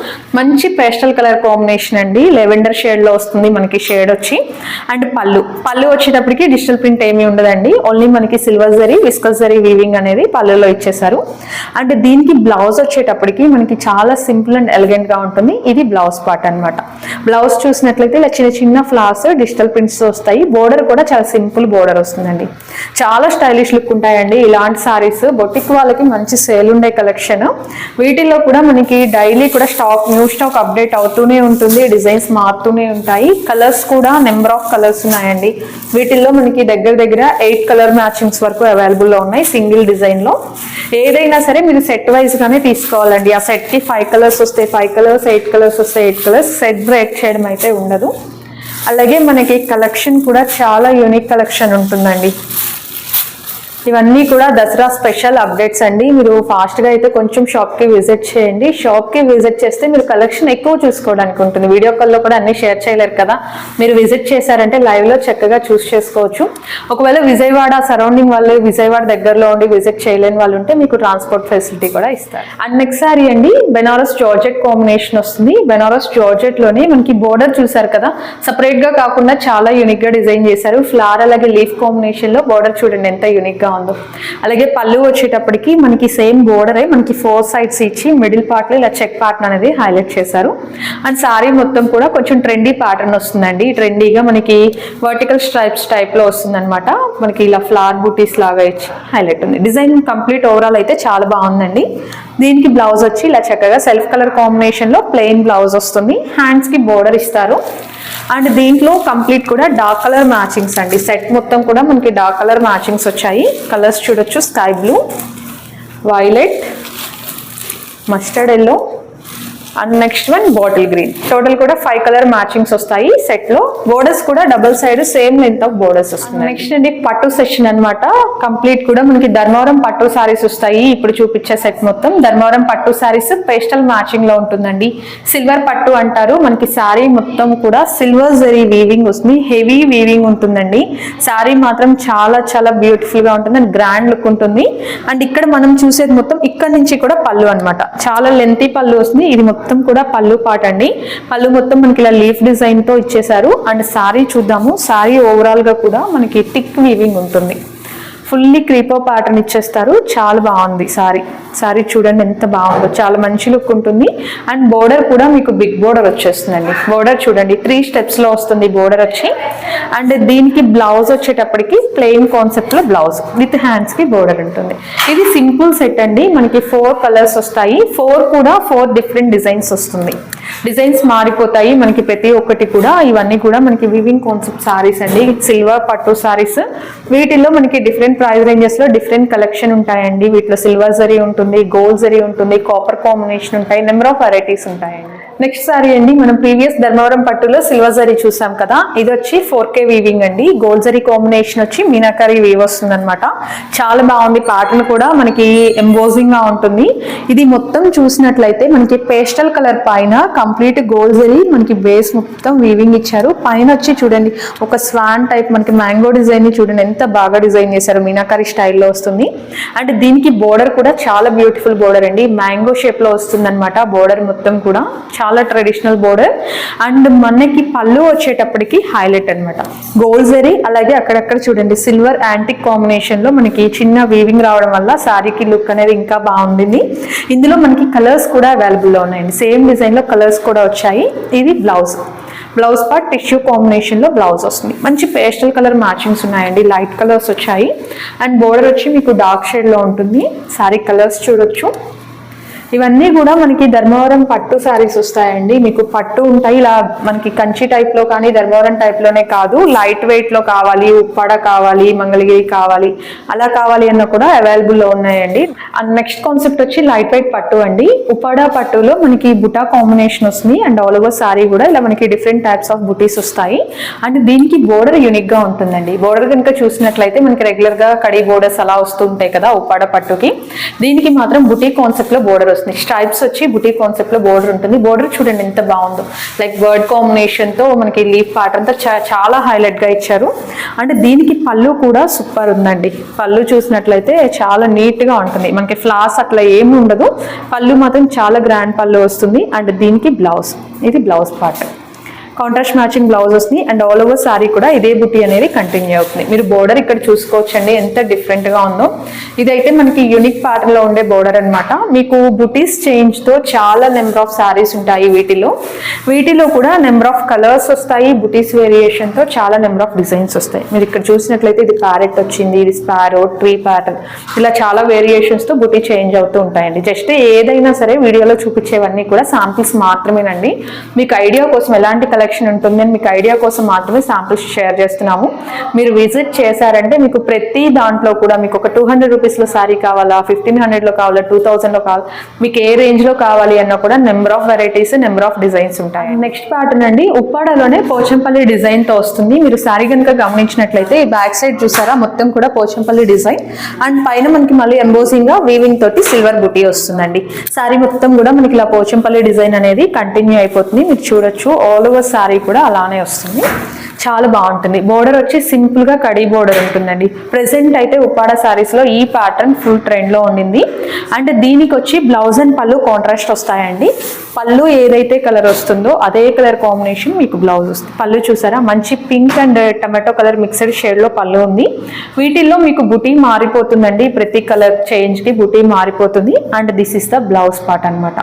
మంచి పేస్టల్ కలర్ కాంబినేషన్ అండి. లెవెండర్ షేడ్లో వస్తుంది మనకి షేడ్ వచ్చి. అండ్ పళ్ళు. పళ్ళు వచ్చేటప్పటికి డిజిటల్ ప్రింట్ ఏమి ఉండదండి. ఓన్లీ మనకి silver zari viscose zari weaving అనేది పళ్ళు కలర్లో ఇచ్చేసారు అండ్ దీనికి బ్లౌజ్ వచ్చేటప్పటికి మనకి చాలా సింపుల్ అండ్ ఎలిగెంట్గా ఉంటుంది. ఇది బ్లౌజ్ పార్ట్ అన్నమాట. బ్లౌజ్ చూసినట్లయితే ఇలా చిన్న చిన్న ఫ్లవర్స్ డిజిటల్ ప్రింట్స్ వస్తాయి. బోర్డర్ కూడా చాలా సింపుల్ బోర్డర్ వస్తుందండి. చాలా స్టైలిష్ లుక్ ఉంటాయండి. ఇలాంటి సారీస్ బొటిక్ వాళ్ళకి మంచి సేల్ ఉండే కలెక్షన్ వీటిల్లో కూడా మనకి డైలీ కూడా స్టాక్ న్యూ స్టాక్ అప్డేట్ అవుతూనే ఉంటుంది. డిజైన్స్ మారుతూనే ఉంటాయి. కలర్స్ కూడా నెంబర్ ఆఫ్ కలర్స్ ఉన్నాయండి. వీటిల్లో మనకి దగ్గర దగ్గర ఎయిట్ కలర్ మ్యాచింగ్స్ వరకు అవైలబుల్లో ఉన్నాయి. సింగిల్ డిజైన్ లో. ఏదైనా సరే మీరు సెట్ వైజ్ గానే తీసుకోవాలండి. ఆ సెట్కి ఫైవ్ కలర్స్ వస్తాయి ఫైవ్ కలర్స్ ఎయిట్ కలర్స్ వస్తాయి ఎయిట్ కలర్స్ సెట్ బ్రేక్ చేయడం అయితే ఉండదు. అలాగే మనకి కలెక్షన్ కూడా చాలా యూనిక్ కలెక్షన్ ఉంటుందండి. ఇవన్నీ కూడా దసరా స్పెషల్ అప్డేట్స్ అండి. మీరు ఫాస్ట్గా అయితే కొంచెం షాప్కి విజిట్ చేయండి. షాప్కి విజిట్ చేస్తే మీరు కలెక్షన్ ఎక్కువ చూసుకోవడానికి ఉంటుంది. వీడియో కాల్లో కూడా అన్నీ షేర్ చేయలేరు కదా. మీరు విజిట్ చేశారంటే లైవ్లో చక్కగా చూస్ చేసుకోవచ్చు. ఒకవేళ విజయవాడ సరౌండింగ్ వాళ్ళు విజయవాడ దగ్గరలో ఉండి విజిట్ చేయలేని వాళ్ళు ఉంటే మీకు ట్రాన్స్పోర్ట్ ఫెసిలిటీ కూడా ఇస్తారు. అండ్ నెక్స్ట్ సారీ అండి బెనారస్ జార్జెట్ కాంబినేషన్ వస్తుంది. బెనారస్ జార్జెట్లోనే మనకి బోర్డర్ చూసారు కదా. సపరేట్గా కాకుండా చాలా యూనిక్గా డిజైన్ చేశారు. ఫ్లవర్ అలాగే లీఫ్ కాంబినేషన్లో బోర్డర్ చూడండి ఎంత యూనిక్గా బాగుంది. అలాగే పళ్ళు వచ్చేటప్పటికి మనకి సేమ్ బోర్డరే మనకి ఫోర్ సైడ్స్ ఇచ్చి మిడిల్ పార్ట్లో ఇలా చెక్ పార్ట్ అనేది హైలైట్ చేశారు. అండ్ సారీ మొత్తం కూడా కొంచెం ట్రెండీ ప్యాటర్న్ వస్తుందండి. ట్రెండీగా మనకి వర్టికల్ స్ట్రైప్స్ టైప్లో వస్తుందన్నమాట. మనకి ఇలా ఫ్లవర్ బూటీస్ లాగా ఇచ్చి హైలైట్ ఉంది. డిజైన్ కంప్లీట్ ఓవరాల్ అయితే చాలా బాగుందండి. దీనికి బ్లౌజ్ వచ్చి ఇలా చక్కగా సెల్ఫ్ కలర్ కాంబినేషన్లో ప్లెయిన్ బ్లౌజ్ వస్తుంది. హ్యాండ్స్కి బోర్డర్ ఇస్తారు. అండ్ దీంట్లో కంప్లీట్ కూడా డార్క్ కలర్ మ్యాచింగ్స్ అండి. సెట్ మొత్తం కూడా మనకి డార్క్ కలర్ మ్యాచింగ్స్ వచ్చాయి. కలర్స్ చూడొచ్చు sky blue violet mustard yellow. And next one bottle green total కూడా ఫైవ్ కలర్ మ్యాచింగ్స్ వస్తాయి సెట్లో బోర్డర్స్ కూడా double side same length of borders వస్తుంది నెక్స్ట్ అండి పట్టు సెక్షన్ అనమాట కంప్లీట్ కూడా మనకి ధర్మవరం పట్టు సారీస్ వస్తాయి ఇప్పుడు చూపించే సెట్ మొత్తం ధర్మవరం పట్టు సారీస్ పేస్టల్ మ్యాచింగ్లో ఉంటుందండి సిల్వర్ పట్టు అంటారు మనకి సారీ మొత్తం కూడా సిల్వర్ జరీ వీవింగ్ వస్తుంది హెవీ వీవింగ్ ఉంటుందండి సారీ మాత్రం చాలా చాలా బ్యూటిఫుల్గా ఉంటుంది అండ్ గ్రాండ్ లుక్ ఉంటుంది అండ్ ఇక్కడ మనం చూసేది మొత్తం ఇక్కడ నుంచి కూడా పళ్ళు అన్నమాట చాలా లెంతీ పళ్ళు వస్తుంది ఇది మొత్తం మొత్తం కూడా పళ్ళు పాట అండి. పళ్ళు మొత్తం మనకి ఇలా లీఫ్ డిజైన్తో ఇచ్చేసారు అండ్ సారీ చూద్దాము. సారీ ఓవరాల్గా కూడా మనకి టిక్ వీవింగ్ ఉంటుంది. ఫుల్లీ క్రీపో ప్యాటర్న్ ఇచ్చేస్తారు చాలా బాగుంది సారీ. సారీ చూడండి ఎంత బాగుందో. చాలా మంచి లుక్ ఉంటుంది. అండ్ బోర్డర్ కూడా మీకు బిగ్ బోర్డర్ వచ్చేస్తుందండి. బోర్డర్ చూడండి. త్రీ స్టెప్స్లో వస్తుంది బోర్డర్ వచ్చి. అండ్ దీనికి బ్లౌజ్ వచ్చేటప్పటికి ప్లెయిన్ కాన్సెప్ట్లో బ్లౌజ్ విత్ హ్యాండ్స్కి బోర్డర్ ఉంటుంది. ఇది సింపుల్ సెట్ అండి. మనకి ఫోర్ కలర్స్ వస్తాయి. ఫోర్ కూడా ఫోర్ డిఫరెంట్ డిజైన్స్ వస్తుంది. డిజైన్స్ మారిపోతాయి మనకి ప్రతి ఒక్కటి కూడా. ఇవన్నీ కూడా మనకి వివింగ్ కాన్సెప్ట్ సారీస్ అండి. సిల్వర్ పట్టు సారీస్ వీటిల్లో మనకి డిఫరెంట్ ప్రైస్ రేంజెస్లో డిఫరెంట్ కలెక్షన్ ఉంటాయండి. వీటిలో సిల్వర్ జరీ ఉంటుంది ఉంటుంది గోల్జరీ ఉంటుంది కాపర్ కాంబినేషన్ ఉంటాయి నెంబర్ ఆఫ్ వెరైటీస్ ఉంటాయండి. నెక్స్ట్ సారీ అండి మనం ప్రీవియస్ ధర్మవరం పట్టులో సిల్వర్ జరీ చూసాం కదా. ఇది వచ్చి ఫోర్ కే వీవింగ్ అండి. గోల్డ్ జరీ కాంబినేషన్ వచ్చి మీనాకరీ వీవ్ వస్తుంది అనమాట చాలా బాగుంది ప్యాటర్న్ కూడా మనకి ఎంబోజింగ్గా ఉంటుంది. ఇది మొత్తం చూసినట్లయితే మనకి పేస్టల్ కలర్ పైన కంప్లీట్ గోల్డ్ జరీ మనకి బేస్ మొత్తం వీవింగ్ ఇచ్చారు. పైన వచ్చి చూడండి ఒక స్వాన్ టైప్ మనకి మ్యాంగో డిజైన్ని చూడండి ఎంత బాగా డిజైన్ చేశారు. మీనాకరీ స్టైల్లో వస్తుంది. అండ్ దీనికి బోర్డర్ కూడా చాలా బ్యూటిఫుల్ బోర్డర్ అండి. మ్యాంగో షేప్లో వస్తుంది అనమాట బోర్డర్ మొత్తం కూడా. చాలా చాలా ట్రెడిషనల్ బోర్డర్ అండ్ మనకి పళ్ళు వచ్చేటప్పటికి హైలైట్ అనమాట గోల్డ్ జరీ అలాగే అక్కడక్కడ చూడండి సిల్వర్ యాంటిక్ కాంబినేషన్లో మనకి చిన్న వీవింగ్ రావడం వల్ల శారీకి లుక్ అనేది ఇంకా బాగుండింది. ఇందులో మనకి కలర్స్ కూడా అవైలబుల్లో ఉన్నాయండి. సేమ్ డిజైన్లో కలర్స్ కూడా వచ్చాయి. ఇది బ్లౌజ్ బ్లౌజ్ పార్ట్ టిష్యూ కాంబినేషన్లో బ్లౌజ్ వస్తుంది. మంచి పేస్టల్ కలర్ మ్యాచింగ్స్ ఉన్నాయండి. లైట్ కలర్స్ వచ్చాయి. అండ్ బోర్డర్ వచ్చి మీకు డార్క్ షేడ్లో ఉంటుంది. శారీ కలర్స్ చూడొచ్చు. ఇవన్నీ కూడా మనకి ధర్మవరం పట్టు శారీస్ వస్తాయండి. మీకు పట్టు ఉంటాయి. ఇలా మనకి కంచి టైప్లో కానీ ధర్మవరం టైప్లోనే కాదు. లైట్ వెయిట్లో కావాలి ఉప్పాడ కావాలి మంగళగిరి కావాలి అలా కావాలి అన్న కూడా అవైలబుల్లో ఉన్నాయండి. అండ్ నెక్స్ట్ కాన్సెప్ట్ వచ్చి లైట్ వెయిట్ పట్టు అండి. ఉప్పాడ పట్టులో మనకి బుటా కాంబినేషన్ వస్తుంది. అండ్ ఆల్ ఓవర్ శారీ కూడా ఇలా మనకి డిఫరెంట్ టైప్స్ ఆఫ్ బుటీస్ వస్తాయి. అండ్ దీనికి బోర్డర్ యూనిక్గా ఉంటుందండి. బోర్డర్ కనుక చూసినట్లయితే మనకి రెగ్యులర్గా కడి బోర్డర్స్ అలా వస్తుంటాయి కదా ఉప్పాడ పట్టుకి. దీనికి మాత్రం బుటీ కాన్సెప్ట్లో బోర్డర్ వస్తుంది స్ట్రైప్స్ వచ్చి బుటీ కాన్సెప్ట్లో బోర్డర్ ఉంటుంది. బోర్డర్ చూడండి ఎంత బాగుందో. లైక్ బర్డ్ కాంబినేషన్తో మనకి లీఫ్ ప్యాటర్న్తో చాలా హైలైట్గా ఇచ్చారు. అంటే దీనికి పళ్ళు కూడా సూపర్ ఉందండి. పళ్ళు చూసినట్లయితే చాలా నీట్గా ఉంటుంది. మనకి ఫ్లాస్ అట్లా ఏమి ఉండదు. పళ్ళు మాత్రం చాలా గ్రాండ్ పళ్ళు వస్తుంది. అండ్ దీనికి బ్లౌజ్ ఇది blouse part contrast matching blouse వస్తుంది అండ్ ఆల్ ఓవర్ సారీ కూడా ఇదే బుటీ అనేది కంటిన్యూ అవుతుంది. మీరు బోర్డర్ ఇక్కడ చూసుకోవచ్చండి ఎంత డిఫరెంట్గా ఉందో. ఇదైతే మనకి యూనిక్ ప్యాటర్న్లో ఉండే బోర్డర్ అన్నమాట. మీకు బుటీస్ చేంజ్తో చాలా నెంబర్ ఆఫ్ సారీస్ ఉంటాయి వీటిలో. వీటిలో కూడా నెంబర్ ఆఫ్ కలర్స్ వస్తాయి బుటీస్ వేరియేషన్తో చాలా నెంబర్ ఆఫ్ డిజైన్స్ వస్తాయి. మీరు ఇక్కడ చూసినట్లయితే ఇది ప్యారెట్ వచ్చింది ఇది స్పారో ట్రీ ప్యాటర్న్ ఇలా చాలా వేరియేషన్స్తో బుటీ చేంజ్ అవుతూ ఉంటాయండి. జస్ట్ ఏదైనా సరే వీడియోలో చూపించేవన్నీ కూడా శాంపిల్స్ మాత్రమేనండి. మీకు ఐడియా కోసం ఎలాంటి కలెక్షన్ ఉంటుంది అని మీకు ఐడియా కోసం మాత్రమే శాంపిల్స్ షేర్ చేస్తున్నాము. మీరు విజిట్ చేశారంటే మీకు ప్రతి దాంట్లో కూడా మీకు ఒక టూ హండ్రెడ్ రూపీస్లో శారీ కావాలా ఫిఫ్టీన్ హండ్రెడ్లో కావాలా టూ థౌసండ్లో కావాలా మీకు ఏ రేంజ్లో కావాలి అన్న కూడా number of varieties number of designs ఉంటాయి. నెక్స్ట్ ప్యాటర్న్ అండి ఉప్పాడలోనే పోచంపల్లి డిజైన్తో వస్తుంది. మీరు సారీ కనుక గమనించినట్లయితే ఈ బ్యాక్ సైడ్ చూసారా మొత్తం కూడా పోచంపల్లి డిజైన్ అండ్ పైన మనకి మళ్ళీ ఎంబోసింగ్గా వీవింగ్ తోటి సిల్వర్ బుటీ వస్తుందండి. శారీ మొత్తం కూడా మనకి ఇలా పోచంపల్లి డిజైన్ అనేది కంటిన్యూ అయిపోతుంది. మీరు చూడొచ్చు. ఆల్ ఓవర్ సారీ కూడా అలానే వస్తుంది. చాలా బాగుంటుంది. బోర్డర్ వచ్చి సింపుల్గా కడీ బోర్డర్ ఉంటుందండి. ప్రెసెంట్ అయితే ఉప్పాడ శారీస్లో ఈ ప్యాటర్న్ ఫుల్ ట్రెండ్లో ఉండింది. అండ్ దీనికి వచ్చి బ్లౌజ్ అండ్ పళ్ళు కాంట్రాస్ట్ వస్తాయండి. పళ్ళు ఏదైతే కలర్ వస్తుందో అదే కలర్ కాంబినేషన్ మీకు బ్లౌజ్ వస్తుంది. పళ్ళు చూసారా? మంచి pink and tomato colour mixed షేడ్లో పళ్ళు ఉంది. వీటిల్లో మీకు బుటీ మారిపోతుందండి. ప్రతి కలర్ చేంజ్కి బుటీ మారిపోతుంది. And this is the blouse part అనమాట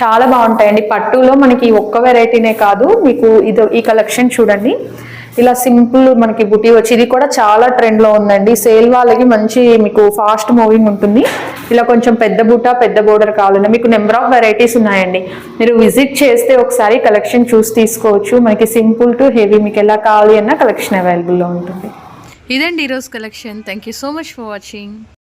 చాలా బాగుంటాయండి. పట్టులో మనకి ఒక్క వెరైటీనే కాదు మీకు ఇది ఈ కలెక్షన్ చూడండి. ఇలా సింపుల్ మనకి బుటీ వచ్చి ఇది కూడా చాలా ట్రెండ్లో ఉందండి. సేల్ వాళ్ళకి మంచి మీకు ఫాస్ట్ మూవింగ్ ఉంటుంది. ఇలా కొంచెం పెద్ద బుట్ట పెద్ద బోర్డర్ కావాలన్నా మీకు నెంబర్ ఆఫ్ వెరైటీస్ ఉన్నాయండి. మీరు విజిట్ చేస్తే ఒకసారి కలెక్షన్ చూసి తీసుకోవచ్చు. మనకి సింపుల్ టు హెవీ మీకు ఎలా కావాలి అన్న కలెక్షన్ అవైలబుల్లో ఉంటుంది. ఇదండి ఈరోజు collection. Thank you so much for watching